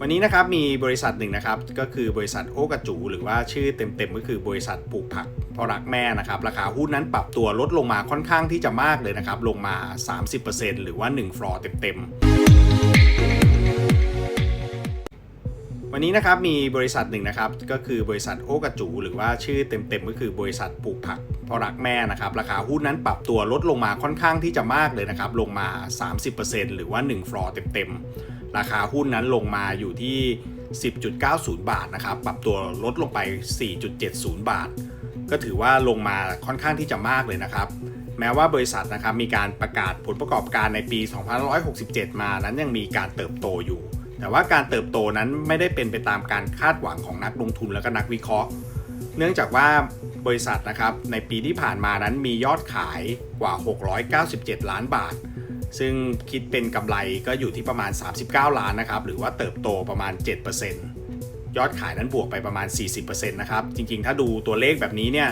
วันนี้นะครับมีบริษัทหนึ่งนะครับก็คือบริษัทโอกระจู หรือว่าชื่อเต็มๆก็คือบริษัทปลูกผักพราะรักแม่นะครับราคาหุ้นนั้นปรับตัวลดลงมาค่อนข้างที่จะมากเลยนะครับลงมา 30%หรือว่า 1 ฟลอร์เต็มๆ วันนี้นะครับมีบริษัทหนึ่งนะครับก็คือบริษัทโอกระจู หรือว่าชื่อเต็มๆก็คือบริษัทปลูกผักพราะรักแม่นะครับราคาหุ้นนั้นปรับตัวลดลงมาค่อนข้างที่จะมากเลยนะครับลงมา 30%หรือว่า 1 ฟลอร์เต็มๆ ราคาหุ้นนั้นลงมาอยู่ที่ 10.90 บาทนะครับปรับตัวลดลงไป 4.70 บาท ก็ถือว่าลงมาค่อนข้างที่จะมากเลยนะครับ แม้ว่าบริษัทนะครับมีการประกาศผลประกอบการในปี 2567 มานั้นยังมีการเติบโตอยู่ แต่ว่าการเติบโตนั้นไม่ได้เป็นไปตามการคาดหวังของนักลงทุนและก็นักวิเคราะห์ เนื่องจากว่าบริษัทนะครับในปีที่ผ่านมานั้นมียอดขายกว่า 697 ล้านบาท ซึ่งคิดเป็นกำไรก็อยู่ที่ประมาณ 39 ล้านนะครับ หรือว่าเติบโตประมาณ 7%ยอดขายนั้นบวกไปประมาณ 40%นะครับ จริงๆ ถ้าดูตัวเลขแบบนี้เนี่ย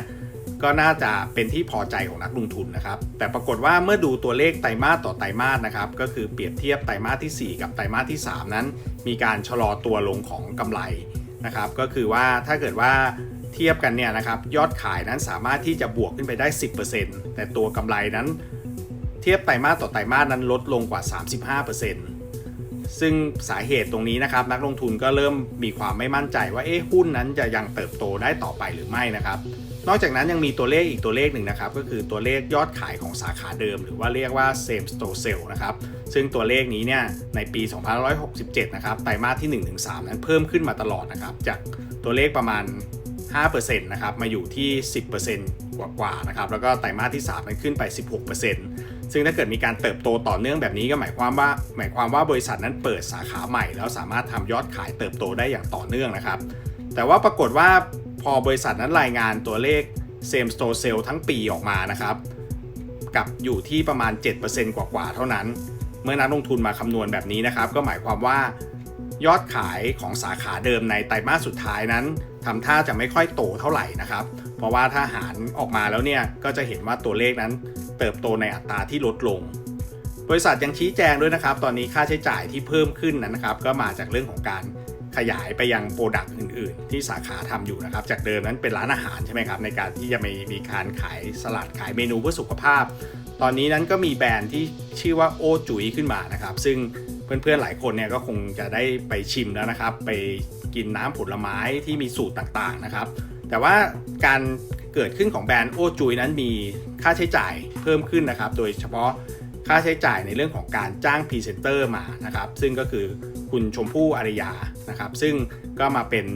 ก็น่าจะเป็นที่พอใจของนักลงทุนนะครับ แต่ปรากฏว่าเมื่อดูตัวเลขไตรมาสต่อไตรมาสนะครับ ก็คือเปรียบเทียบไตรมาสที่ 4 กับไตรมาสที่ 3 นั้น มีการชะลอตัวลงของกำไรนะครับ ก็คือว่าถ้าเกิดว่าเทียบกันเนี่ยนะครับ ยอดขายนั้นสามารถที่จะบวกขึ้นไปได้ 10%แต่ตัวกำไรนั้น เทียบไตรมาสต่อไตรมาสนั้นลดลงกว่า 35%ซึ่งสาเหตุตรงนี้นะครับ นักลงทุนก็เริ่มมีความไม่มั่นใจว่าเอ๊ะหุ้นนั้นจะยังเติบโตได้ต่อไปหรือไม่นะครับ นอกจากนั้นยังมีตัวเลขอีกตัวเลขหนึ่งนะครับ ก็คือตัวเลขยอดขายของสาขาเดิม หรือว่าเรียกว่า same store sale นะครับ ซึ่งตัวเลขนี้เนี่ยในปี 2567 นะครับไตรมาสที่ 1-3 นั้นเพิ่มขึ้นมาตลอดนะครับจากตัวเลขประมาณ5%นะครับ มาอยู่ที่ 10%กว่าๆนะครับ แล้วก็ไตรมาสที่ 3 นั้นขึ้นไป 16% ซึ่งถ้าเกิดมีการเติบโตต่อเนื่องแบบนี้ก็หมายความว่า หมายความว่าบริษัทนั้นเปิดสาขาใหม่ แล้วสามารถทำยอดขายเติบโตได้อย่างต่อเนื่องนะครับ แต่ว่าปรากฏว่าพอบริษัทนั้นรายงานตัวเลข same store sale ทั้งปีออกมานะครับกับอยู่ที่ประมาณ 7%กว่าๆเท่านั้น เมื่อนักลงทุนมาคำนวณแบบนี้นะครับ ก็หมายความว่ายอดขายของสาขาเดิมในไตรมาสสุดท้ายนั้นทำท่าจะไม่ค่อยโตเท่าไหร่นะครับ เพราะว่าถ้าหารออกมาแล้วเนี่ยก็จะเห็นว่าตัวเลขนั้น เติบโตในอัตราที่ลดลง บริษัทยังชี้แจงด้วยนะครับ ตอนนี้ค่าใช้จ่ายที่เพิ่มขึ้นนะครับ ก็มาจากเรื่องของการขยายไปยังโปรดักต์อื่น ๆ ที่สาขาทำอยู่นะครับ จากเดิมนั้นเป็นร้านอาหารใช่ไหมครับ ในการที่จะมีมีการขายสลัดขายเมนูเพื่อสุขภาพ ตอนนี้นั้นก็มีแบรนด์ที่ชื่อว่าโอจุ๋ยขึ้นมานะครับ ซึ่งเพื่อนๆหลายคนเนี่ยก็คงจะได้ไปชิมแล้วนะครับ ไปกินน้ำผลไม้ที่มีสูตรต่างๆนะครับ แต่ว่าการ เกิดขึ้นของแบรนด์โอจุยนั้นมีค่าใช้จ่ายเพิ่มขึ้นนะครับ โดยเฉพาะค่าใช้จ่ายในเรื่องของการจ้างพรีเซนเตอร์มานะครับ ซึ่งก็คือคุณชมพู่อารยานะครับ ซึ่งก็มาเป็น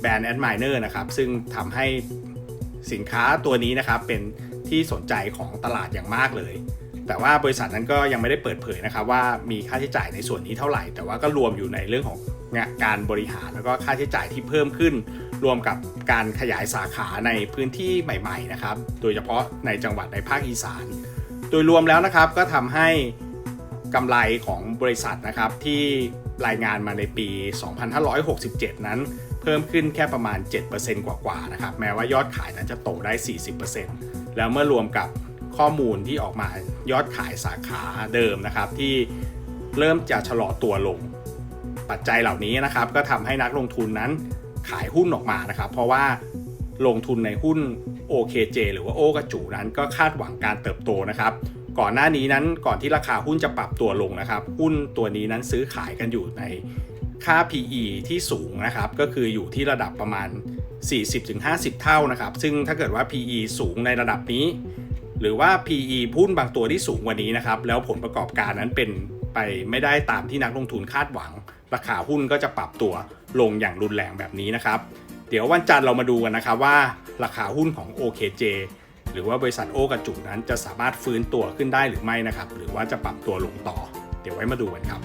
แบรนด์แอดไมเนอร์นะครับ ซึ่งทำให้สินค้าตัวนี้นะครับเป็นที่สนใจของตลาดอย่างมากเลย แต่ว่าบริษัทนั้นก็ยังไม่ได้เปิดเผยนะครับ ว่ามีค่าใช้จ่ายในส่วนนี้เท่าไหร่ แต่ว่าก็รวมอยู่ในเรื่องของการบริหารแล้วก็ค่าใช้จ่ายที่เพิ่มขึ้น รวมกับการขยายสาขาในพื้นที่ใหม่ ๆ นะครับ โดยเฉพาะในจังหวัดในภาคอีสาน โดยรวมแล้วนะครับก็ทำให้กำไรของบริษัทนะครับที่รายงานมาในปี 2567 นั้น เพิ่มขึ้นแค่ประมาณ 7%กว่าๆนะครับ แม้ว่ายอดขายนั้นจะโตได้ 40%แล้วเมื่อรวมกับข้อมูลที่ออกมายอดขายสาขาเดิมนะครับ ที่เริ่มจะชะลอตัวลง ปัจจัยเหล่านี้นะครับ ก็ทำให้นักลงทุนนั้น ขายหุ้นออกมานะครับ เพราะว่าลงทุนในหุ้น OKJ หรือว่าโอกระจูนั้นก็คาดหวังการเติบโตนะครับ ก่อนหน้านี้นั้นก่อนที่ราคาหุ้นจะปรับตัวลงนะครับ หุ้นตัวนี้นั้นซื้อขายกันอยู่ในค่า PE ที่สูงนะครับ ก็คืออยู่ที่ระดับประมาณ 40-50 เท่านะครับ ซึ่งถ้าเกิดว่า PE สูงในระดับนี้ หรือว่า PE หุ้นบางตัวที่สูงกว่านี้นะครับ แล้วผลประกอบการนั้นเป็นไปไม่ได้ตามที่นักลงทุนคาดหวัง ราคาหุ้นก็จะปรับตัว ลงอย่างรุนแรงแบบนี้นะครับ เดี๋ยววันจันทร์เรามาดูกันนะครับว่าราคาหุ้นของ OKJ หรือว่าบริษัทโอกระจุนั้นจะสามารถฟื้นตัวขึ้นได้หรือไม่นะครับ หรือว่าจะปรับตัวลงต่อ เดี๋ยวไว้มาดูกันครับ